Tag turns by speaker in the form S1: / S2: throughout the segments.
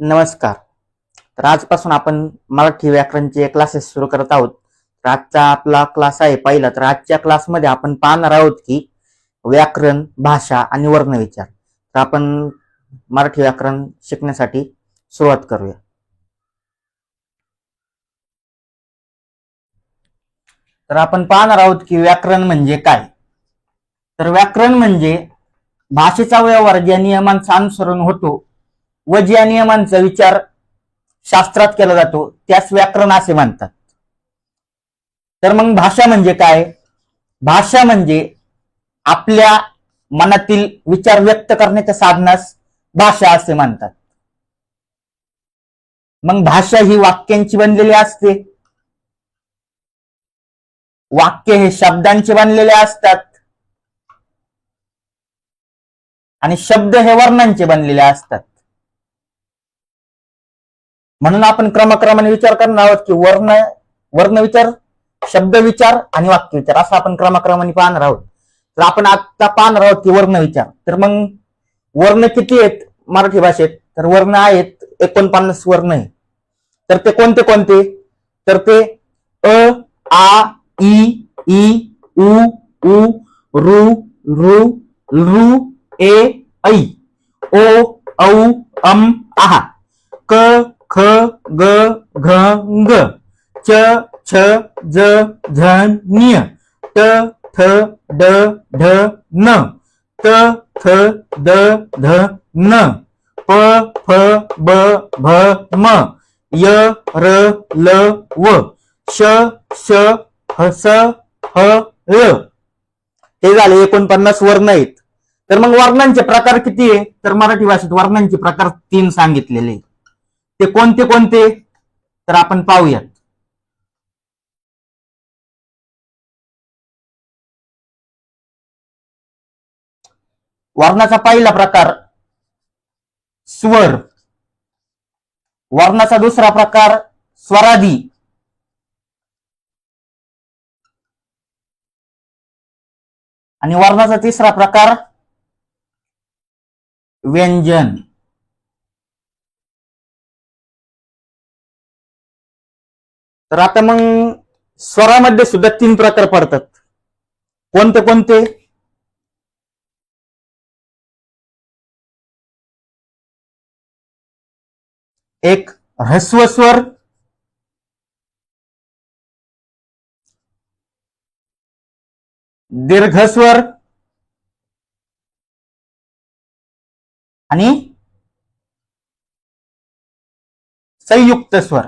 S1: नमस्कार. तर आजपासून आपण मराठी व्याकरणचे क्लासेस सुरू करत आहोत. तर आजचा आपला क्लास आहे पहिला. तर आजच्या क्लासमध्ये आपण पाहणार आहोत की व्याकरण भाषा आणि वर्णविचार. तर आपण मराठी व्याकरण शिकण्यासाठी सुरुवात करूया. तर आपण पाहणार आहोत की व्याकरण म्हणजे काय? तर व्याकरण म्हणजे भाषेचा व्यवहार ज्या नियमांचा अनुसरण होतो व ज्या नियमांचा विचार शास्त्रात केला जातो त्यास व्याकरण असे म्हणतात. तर मग भाषा म्हणजे काय? भाषा म्हणजे आपल्या मनातील विचार व्यक्त करण्याच्या साधनास भाषा असे म्हणतात. मग भाषा ही वाक्यांची बनलेली असते. वाक्य हे शब्दांचे बनलेले असतात. आणि शब्द हे वर्णांचे बनलेले असतात. म्हणून आपण क्रमक्रमाने विचार करणार आहोत की वर्ण वर्ण विचार शब्द विचार आणि वाक्य विचार. असं आपण क्रमक्रमाने पाहणार आहोत. तर आपण आता पाहणार आहोत की वर्ण विचार. तर मग वर्ण किती आहेत? मराठी भाषेत. तर वर्ण आहेत एकोणपन्नास वर्ण आहे. तर ते कोणते कोणते? तर ते अ आ इ ई उ उ रु रु रु ए ऐ. ओ औ अम आहा. क ख ग घ ग च छ ज झ ञ. ट थ ड ढ न. त थ द ध न. प फ ब भ म. य र ल व. श श ह स ह ल हे झाले एकोणपन्नास वर्ण आहेत. तर मग वर्णांचे प्रकार किती आहे? तर मराठी भाषेत वर्णांचे प्रकार तीन सांगितलेले आहेत. ते कोणते कोणते? तर आपण पाहूयात. वर्णाचा पहिला प्रकार स्वर. वर्णाचा दुसरा प्रकार स्वरादी. आणि वर्णाचा तिसरा प्रकार व्यंजन. तर आता मग स्वरामध्ये सुद्धा तीन प्रकार पडतात. कोणते कोणते? एक ह्रस्व स्वर दीर्घ स्वर आणि संयुक्त स्वर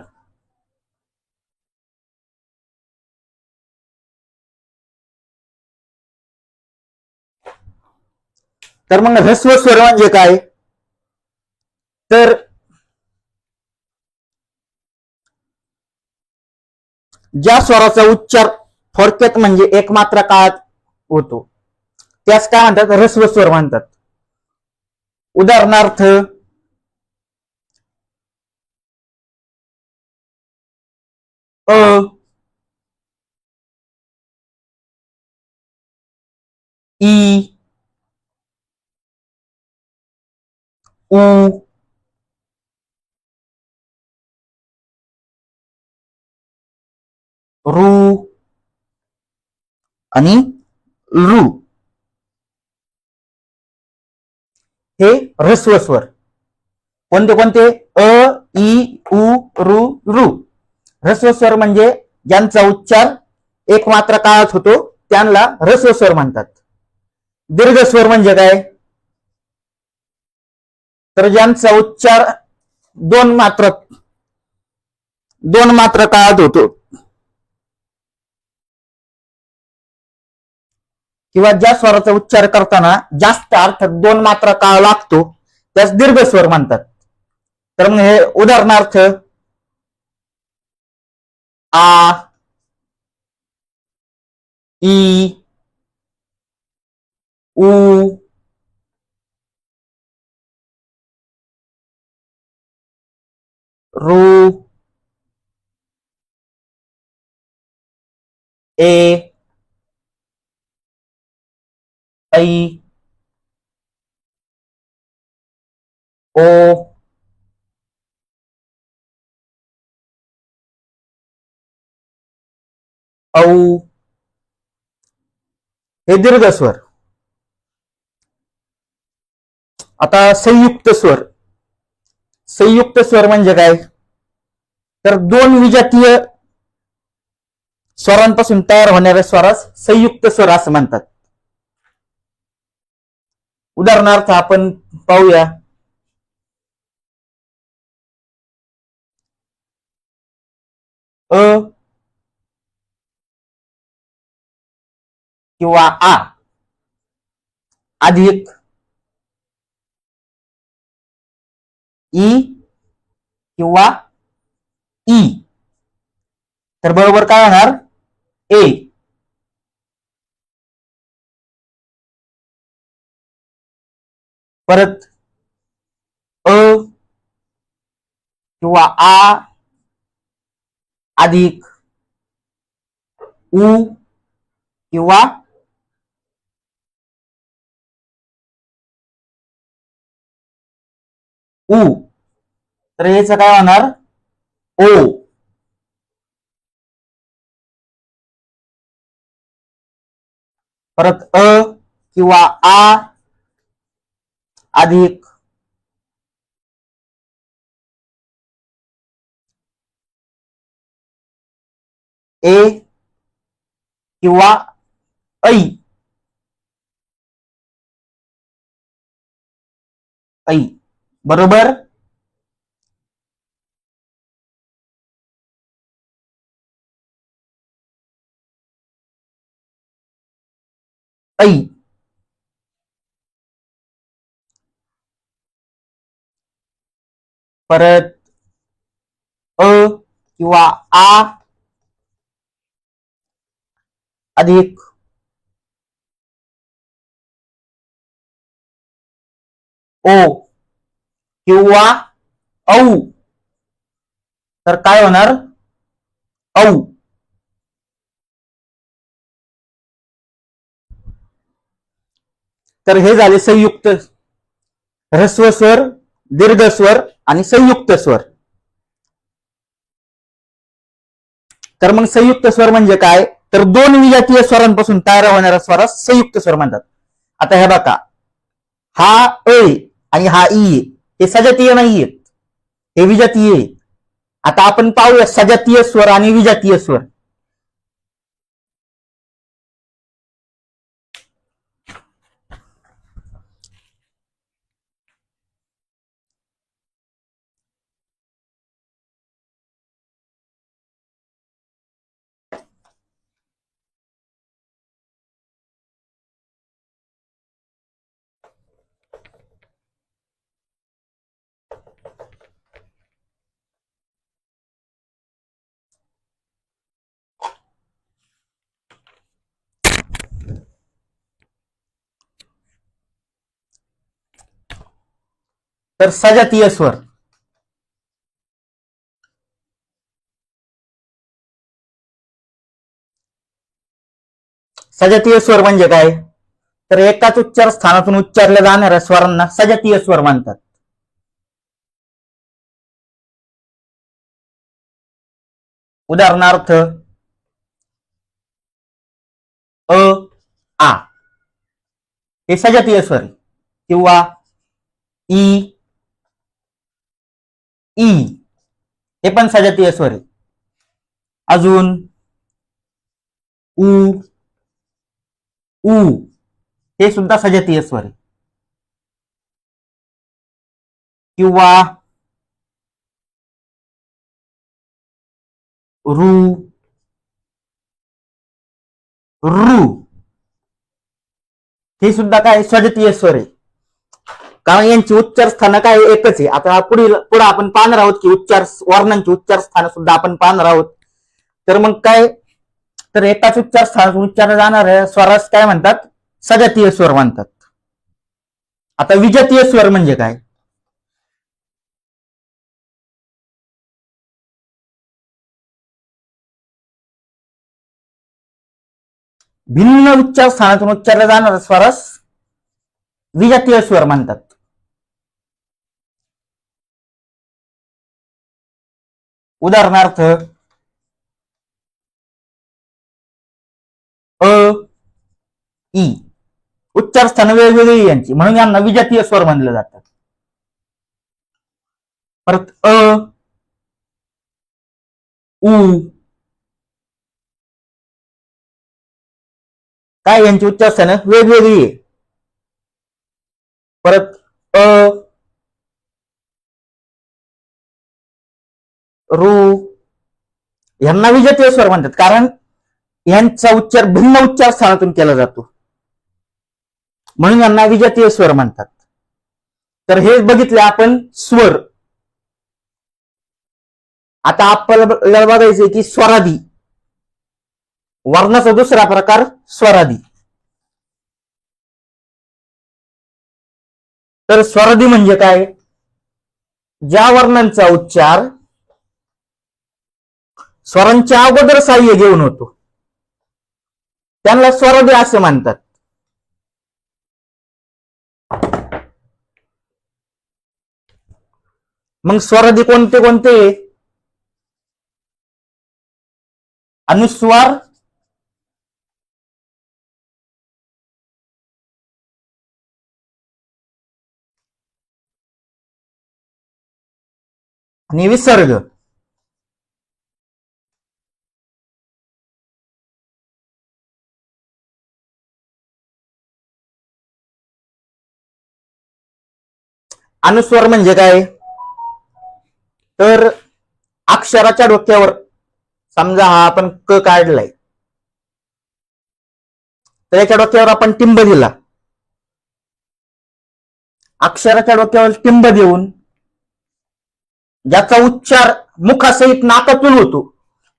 S1: तर मग ह्रस्व स्वर म्हणजे काय? तर ज्या स्वराचा उच्चार थोडक्यात म्हणजे एकमात्र काळात होतो त्यास काय म्हणतात? ह्रस्व स्वर म्हणतात. उदाहरणार्थ अ ई उ रू आणि रू हे ह्रस्व स्वर कोणते कोणते? अ ई उ रु रु. ह्रस्व स्वर म्हणजे ज्यांचा उच्चार एकमात्र काळात होतो त्यांना ह्रस्व स्वर म्हणतात. दीर्घ स्वर म्हणजे काय? तर ज्यांचा उच्चार दोन मात्र दोन मात्र काळात होतो. किंवा ज्या स्वराचा उच्चार करताना जास्त अर्थात दोन मात्रा काळ लागतो त्यास दीर्घ स्वर म्हणतात. तर मग हे उदाहरणार्थ आ ई उ रू ए ऐ ओ औ हे दीर्घ स्वर. आता संयुक्त स्वर. संयुक्त स्वर म्हणजे काय? तर दोन विजातीय स्वरांपासून तयार होणाऱ्या स्वरास संयुक्त स्वर असं म्हणतात. उदाहरणार्थ आपण पाहूया. अ किंवा आ. अधिक ई किंवा ई तर बरोबर काय होणार ए परत अ किंवा आ अधिक उ किंवा उ तर याच काय होणार? ओ. परत अ किंवा आ अधिक. ए किंवा ऐ. ऐ. बरोबर? ऐ परत अ किंवा आ. अधिक. ओ किंवा औ. तर काय होणार? औ. तर हे झाले संयुक्त. ह्रस्व स्वर दीर्घ स्वर आणि संयुक्त स्वर. तर मग संयुक्त स्वर म्हणजे काय? तर दोन विजातीय स्वरांपासून तयार होणाऱ्या स्वरास संयुक्त स्वर म्हणतात. आता हे बघा. हा ए आणि हा ई हे सजातीय नाहीयेत. हे विजातीय आता आपण पाहूया सजातीय स्वर आणि विजातीय स्वर. तर सजातीय स्वर. सजातीय स्वर म्हणजे काय? तर एकाच उच्चार स्थानातून उच्चारल्या जाणाऱ्या स्वरांना सजातीय स्वर म्हणतात. उदाहरणार्थ अ आ. हे सजातीय स्वर किंवा ई ई. हे पण सजातीय स्वर आहे. अजून उ उ. हे सुद्धा सजातीय स्वर आहे. किंवा रू रू. हे सुद्धा काय सजतीय स्वर आहे. कारण यांची उच्चार स्थानं काय एकच आहे. आता पुढील पुढे आपण पाहणार आहोत की उच्चार वर्णांची उच्चार स्थान सुद्धा आपण पाहणार आहोत. तर मग काय? तर एकाच उच्चार स्थानातून उच्चारल्या जाणार स्वरास काय म्हणतात? सजातीय स्वर म्हणतात. आता विजातीय स्वर म्हणजे काय? भिन्न उच्चार स्थानातून उच्चारला जाणारा स्वरास. विजातीय स्वर म्हणतात. उदाहरणार्थ अ ई. उच्चार स्थान वेगवेगळी यांची. म्हणून यांना विजातीय स्वर मानलं जातात परत अ उ. काय यांची उच्चार स्थान वेगवेगळी आहे. परत अ रू यांना विजातीय स्वर म्हणतात. कारण यांचा उच्चार भिन्न उच्चार स्थानातून केला जातो. म्हणून यांना विजातीय स्वर म्हणतात. तर हे बघितले आपण स्वर. आता आपल्याला बघायचंय की स्वरादी वर्णाचा दुसरा प्रकार स्वरादी तर स्वरादी म्हणजे काय? ज्या वर्णांचा उच्चार स्वरांच्या अगोदर साह्य घेऊन होतो. त्यांना स्वरादे असे म्हणतात मग स्वरादी कोणते कोणते? अनुस्वार आणि विसर्ग. अनुस्वर म्हणजे काय? तर अक्षराच्या डोक्यावर समजा हा आपण क काढलाय. तर याच्या डोक्यावर आपण टिंब दिला. अक्षराच्या डोक्यावर टिंब देऊन ज्याचा उच्चार मुखासहित नाकातून होतो.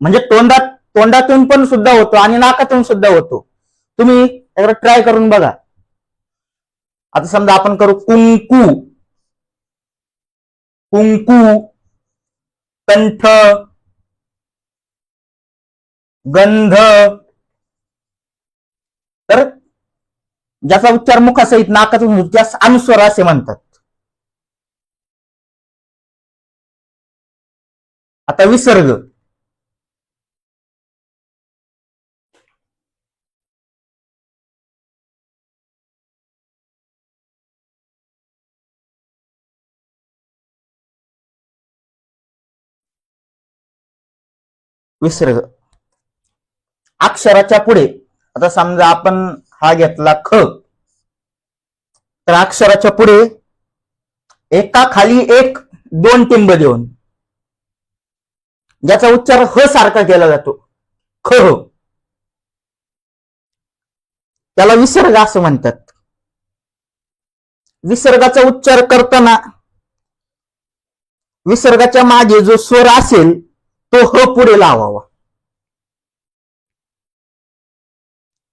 S1: म्हणजे तोंडात तोंडातून पण सुद्धा होतो आणि नाकातून सुद्धा होतो. तुम्ही एकदा ट्राय करून बघा. आता समजा आपण करू कुंकू. कुंकू कंठ गंध. तर ज्याचा उच्चार मुखासहित नाकातून ज्यास अनुस्वर असे म्हणतात. आता विसर्ग. विसर्ग. अक्षराच्या पुढे आता समजा आपण हा घेतला ख. तर अक्षराच्या पुढे एका खाली एक दोन टिंब देऊन. ज्याचा उच्चार ह सारखा केला जातो. ख त्याला विसर्ग असं म्हणतात. विसर्गाचा उच्चार करताना विसर्गाच्या मागे जो स्वर असेल तो ह पुढे लावावा.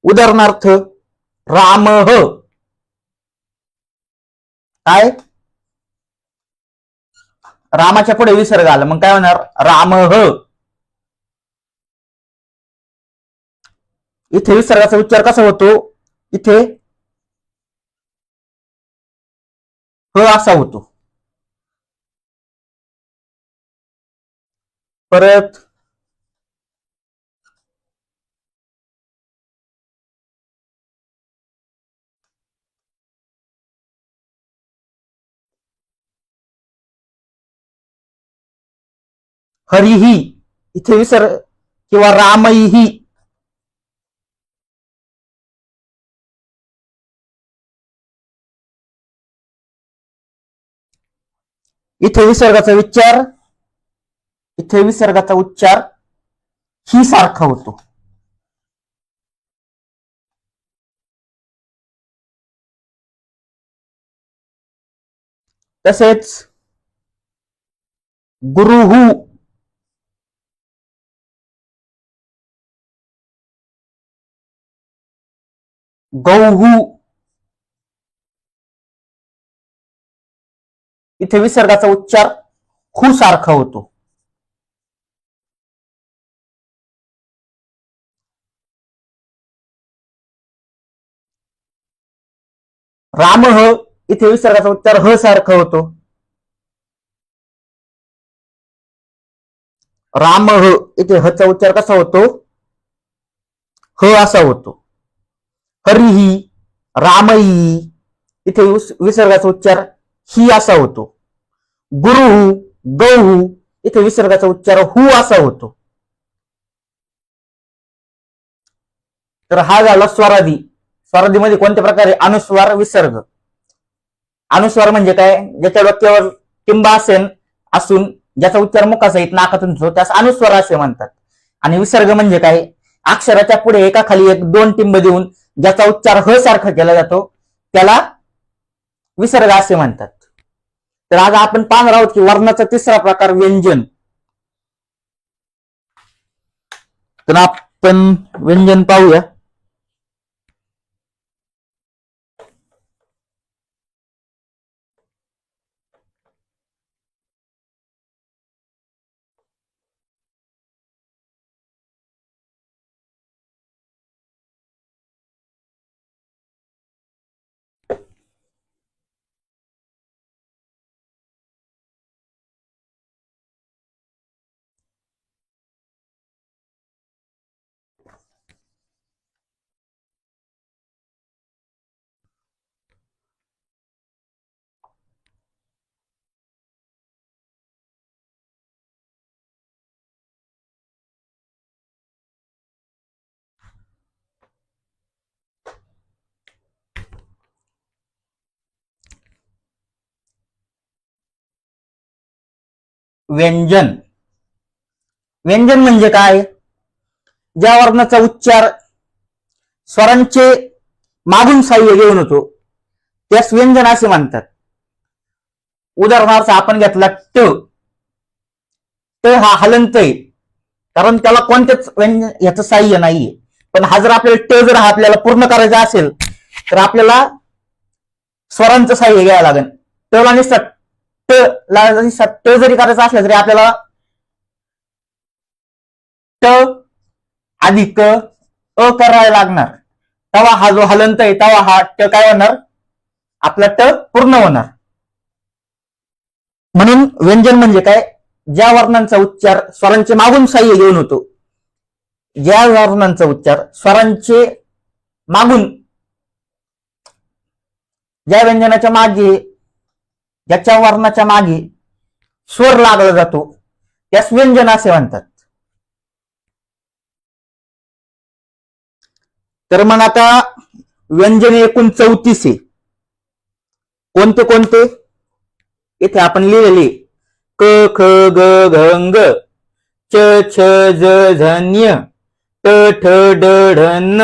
S1: उदाहरणार्थ राम ह. काय? रामाच्या पुढे विसर्ग आला. मग काय होणार? राम ह. इथे विसर्गाचा उच्चार कसा होतो? इथे ह असा होतो. परत. हरिही इथे विसर्ग किंवा रामही इथे विसर्गाचा विचार. इथे विसर्गाचा उच्चार ही सारखा होतो. तसेच गुरुहू गौहू इथे विसर्गाचा उच्चार खू सारखा होतो. राम ह इथे विसर्गाचा उच्चार ह सारखा होतो. राम ह इथे हचा उच्चार कसा होतो? ह असा होतो. हरिही रामही इथे विस- विसर्गाचा उच्चार ही असा होतो. गुरु गहू इथे विसर्गाचा उच्चार हु असा होतो. तर हा झाला स्वराधी स्वराधीमध्ये कोणत्या प्रकारे अनुस्वार विसर्ग? अनुस्वार म्हणजे काय? ज्याच्या डोक्यावर टिंब असेल असून ज्याचा उच्चार मुखासहित नाकातून होतो त्यास अनुस्वार असे म्हणतात. आणि विसर्ग म्हणजे काय? अक्षराच्या पुढे एका खाली एक दोन टिंब देऊन ज्याचा उच्चार ह सारखा केला जातो त्याला विसर्ग असे म्हणतात. तर आज आपण पाहणार आहोत की वर्णाचा तिसरा प्रकार व्यंजन. तर आपण व्यंजन पाहूया. व्यंजन. व्यंजन म्हणजे काय? ज्या वर्णाचा उच्चार स्वरांचे मागून साह्य घेऊन होतो त्यास व्यंजन असे म्हणतात. उदाहरणार्थ आपण घेतला ट. ट हा हलंत आहे. कारण त्याला कोणत्याच व्यंजन याचं साह्य नाहीये. पण हा जर आपल्याला ट जर हा आपल्याला पूर्ण करायचा असेल तर आपल्याला स्वरांचं साह्य घ्यावं लागेल. टला सट ट ला ट जरी करायचा असला तरी आपल्याला ट अधिक अ करायला लागणार. तवा हा जो हलंत आहे तवा हा ट काय होणार? आपला ट पूर्ण होणार. म्हणून व्यंजन म्हणजे काय? ज्या वर्णांचा उच्चार स्वरांचे मागून साह्य घेऊन होतो. ज्या वर्णांचा उच्चार स्वरांचे मागून ज्या व्यंजनाच्या मागे ज्याच्या वर्णाच्या मागे स्वर लागला जातो त्यास व्यंजन असे म्हणतात. तर मग आता व्यंजने एकूण चौतीस आहे. कोणते कोणते? इथे आपण लिहिलेले. क ख ग घ च छ ज झ ट ठ ड ढ न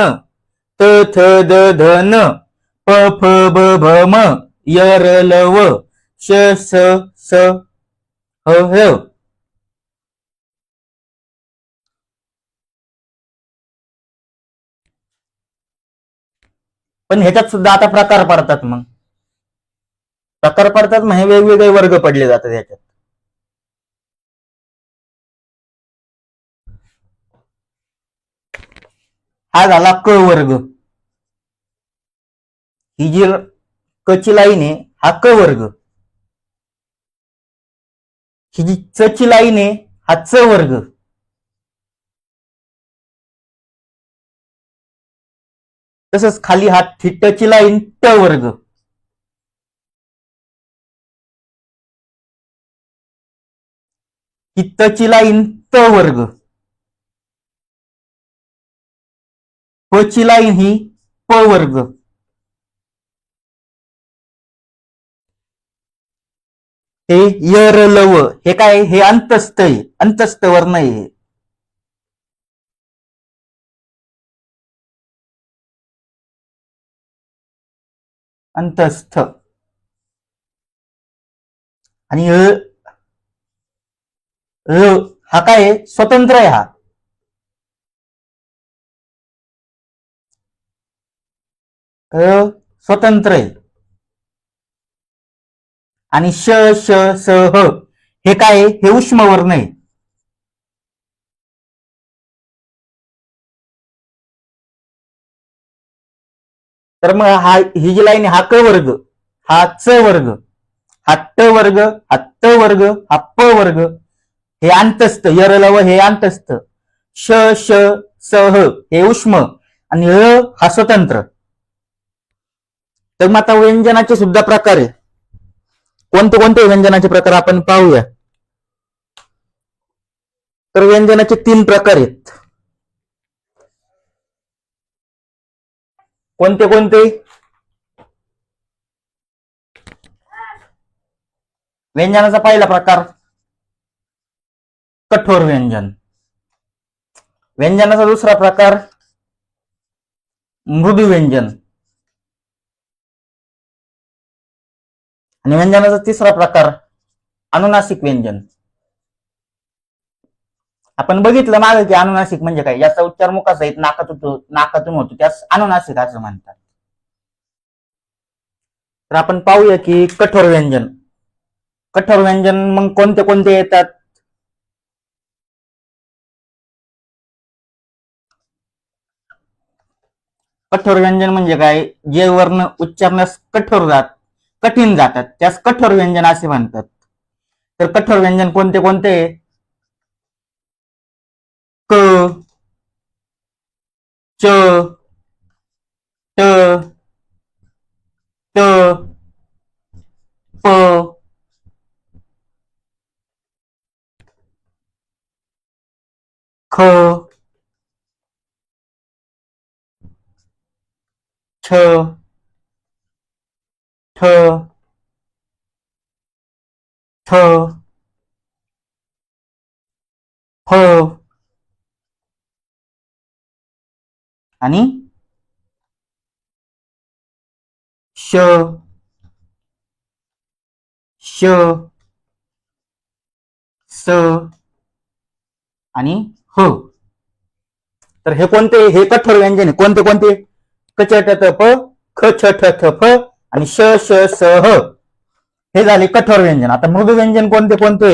S1: त थ द ध न प फ ब भ म य र ल व श स स ह ह पण ह्याच्यात सुद्धा आता प्रकार पडतात मग. प्रकार पडतात मग हे वेगवेगळे वर्ग पडले जातात ह्याच्यात. हा झाला क वर्ग. ही जी कची लाईन आहे हा क वर्ग. ही जी च ची लाईन आहे हा च वर्ग. तसंच खाली हा थिट्टची लाईन ट वर्ग. ही तची लाईन त वर्ग. प ची लाईन ही प वर्ग. हे यरलव हे काय? हे अंतस्थ आहे अंतस्थ वर्ण आहे अंतस्थ. आणि अ हा काय? आहे? स्वतंत्र आहे हा. अ स्वतंत्र आहे. आणि श श स ह. हे काय हे उष्म वर्ण आहे. तर मग हा ही जी लाईन हा क वर्ग हा च वर्ग हा ट वर्ग हा त वर्ग हा प वर्ग हे अंतस्थ यरलव हे अंतस्थ. श श स ह हे उष्म आणि अ हा स्वतंत्र. तर मग आता व्यंजनाचे सुद्धा प्रकार आहे. कोणते कोणते व्यंजनाचे प्रकार आपण पाहूया? तर व्यंजनाचे तीन प्रकार आहेत. कोणते कोणते व्यंजनाचा पहिला प्रकार. कठोर व्यंजन. व्यंजनाचा दुसरा प्रकार मृदू व्यंजन. आणि व्यंजनाचा तिसरा प्रकार अनुनासिक व्यंजन. आपण बघितलं मागे की अनुनासिक म्हणजे काय? याचा उच्चार मुखाचा येत नाकातून नाकातून होतो. त्यास अनुनासिक असं म्हणतात. तर आपण पाहूया की कठोर व्यंजन. कठोर व्यंजन मग कोणते कोणते येतात? कठोर व्यंजन म्हणजे काय? जे वर्ण उच्चारण्यास कठोर जात. कठीण जातात. त्यास कठोर व्यंजन असे म्हणतात. तर कठोर व्यंजन कोणते कोणते? क च ट त प. ख छ ठ थ फ आणि श श स आणि ह तर हे कोणते? हे कठोर व्यंजन कोणते कोणते? कोणते कचट प ख छ ठ थ फ आणि श श स ह. हे झाले कठोर व्यंजन. आता मृदू व्यंजन कोणते कोणते?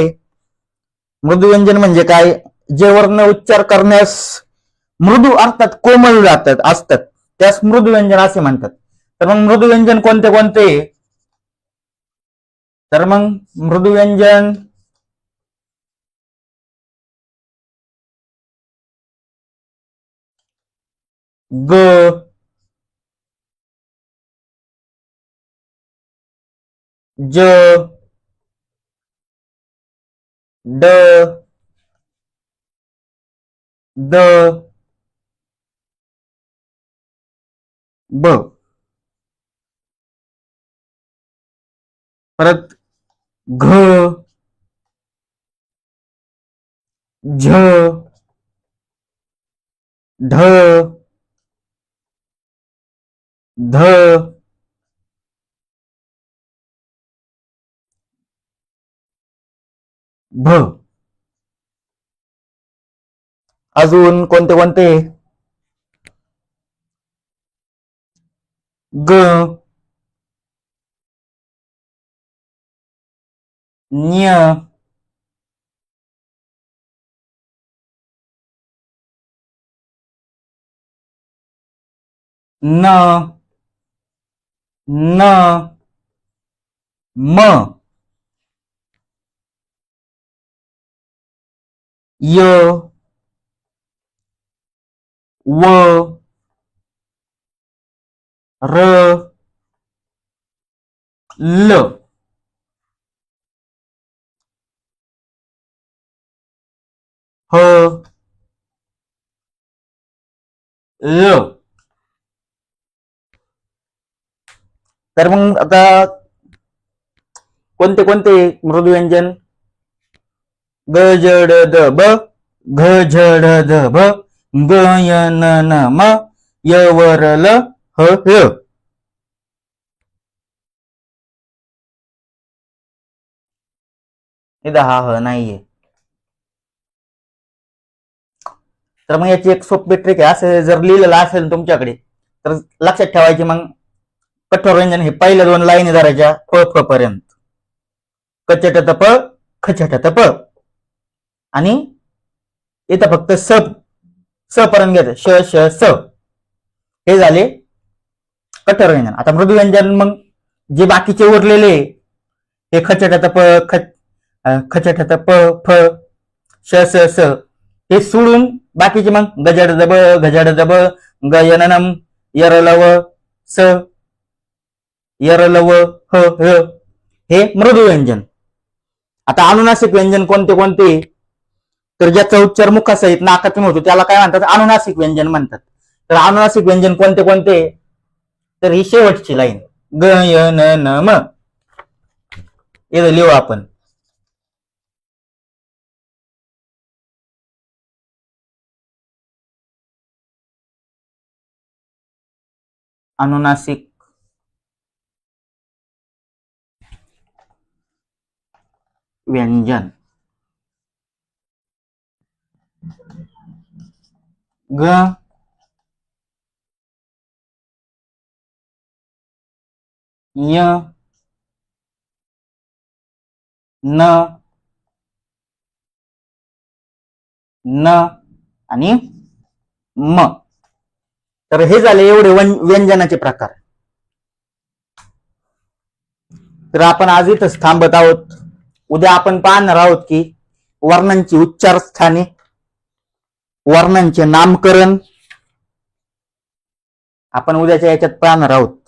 S1: मृदू व्यंजन म्हणजे काय? जे वर्ण उच्चार करण्यास मृदू अर्थात कोमल जातात असतात. त्यास मृदू व्यंजन असे म्हणतात. तर मग मृदू व्यंजन कोणते कोणते? तर मग मृदू व्यंजन ग ज ड द ब. परत घ झ ढ ध. भ अजून कोणते कोणते ग न्य न न म य व र ल. ह ल. तर मग आता कोणते कोणते मृदुव्यंजन? व्यंजन ग ज द ब घ ध भ ग य. न न म य व र ल ह ल इथं हा ह नाहीये. तर मग याची एक सोपी ट्रिक आहे. असं जर लिहिलेलं असेल तुमच्याकडे तर लक्षात ठेवायची मग कठोर व्यंजन हे पहिल्या दोन लाईन धरायच्या. प पर्यंत. कचट तप खचट तप आणि इथं फक्त स स पर्यंत घ्यायचं श श स. हे झाले कठोर व्यंजन. आता मृदू व्यंजन मग जे बाकीचे उरलेले हे खचट प ख खचट प फ श स स. हे सोडून बाकीचे मग गजड दब गजड दब गयननम यरलव स यरलव ह ह. हे मृदू व्यंजन. आता अनुनासिक व्यंजन कोणते कोणते? तर ज्याचा उच्चार मुखासहित नाकातून होतो त्याला काय म्हणतात? अनुनासिक व्यंजन म्हणतात. तर अनुनासिक व्यंजन कोणते कोणते? तर ही शेवटची लाईन ग य न न म. लिहू आपण. अनुनासिक. व्यंजन. ग. य. न. न. आणि म. तर हे झाले एवढे व्यंजनाचे प्रकार. तर आपण आज इथंच थांबत आहोत. उद्या आपण पाहणार आहोत की वर्णांची उच्चार स्थाने वर्णांचे नामकरण. आपण उद्याच्या याच्यात पाहणार आहोत.